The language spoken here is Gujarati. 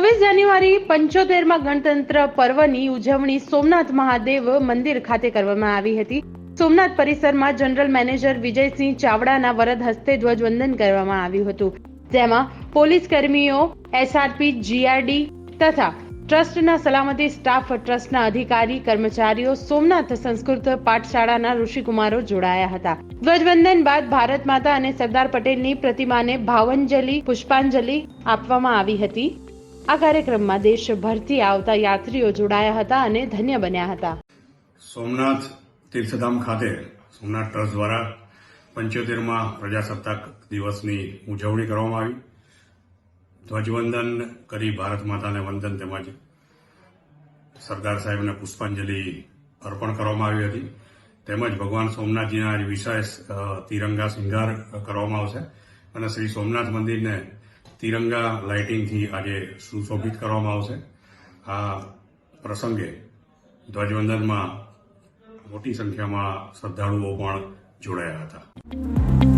છવ્વીસ જાન્યુઆરી પંચોતેરમાં ગણતંત્ર પર્વની ઉજવણી સોમનાથ મહાદેવ મંદિર ખાતે કરવામાં આવી હતી. સોમનાથ પરિસરમાં જનરલ મેનેજર વિજયસિંહ ચાવડાના વરદ હસ્તે ધ્વજવંદન કરવામાં આવ્યું હતું. જેમાં પોલીસ કર્મીઓ, એસઆરપી, જીઆરડી તથા ટ્રસ્ટના સલામતી સ્ટાફ, ટ્રસ્ટના અધિકારી, કર્મચારીઓ, સોમનાથ સંસ્કૃત પાઠશાળાના ઋષિકુમારો જોડાયા હતા. ધ્વજવંદન બાદ ભારત માતા અને સરદાર પટેલની પ્રતિમાને ભાવંજલિ, પુષ્પાંજલિ આપવામાં આવી હતી. આ કાર્યક્રમમાં દેશભરથી આવતા યાત્રીઓ જોડાયા હતા અને ધન્ય બન્યા હતા. સોમનાથ તીર્થધામ ખાતે, સોમનાથ ટ્રસ્ટ દ્વારા પંચોતેરમાં પ્રજાસત્તાક દિવસની ઉજવણી કરવામાં આવી. ધ્વજવંદન કરી ભારત માતાને વંદન તેમજ સરદાર સાહેબને પુષ્પાંજલિ અર્પણ કરવામાં આવી હતી. તેમજ ભગવાન સોમનાથજીના આજે વિશેષ તિરંગા શૃંગાર કરવામાં આવશે. અને શ્રી સોમનાથ મંદિરને તિરંગા લાઇટિંગથી આજે સુશોભિત કરવામાં આવશે. આ પ્રસંગે ધ્વજવંદનમાં મોટી સંખ્યામાં શ્રદ્ધાળુઓ પણ જોડાયા હતા.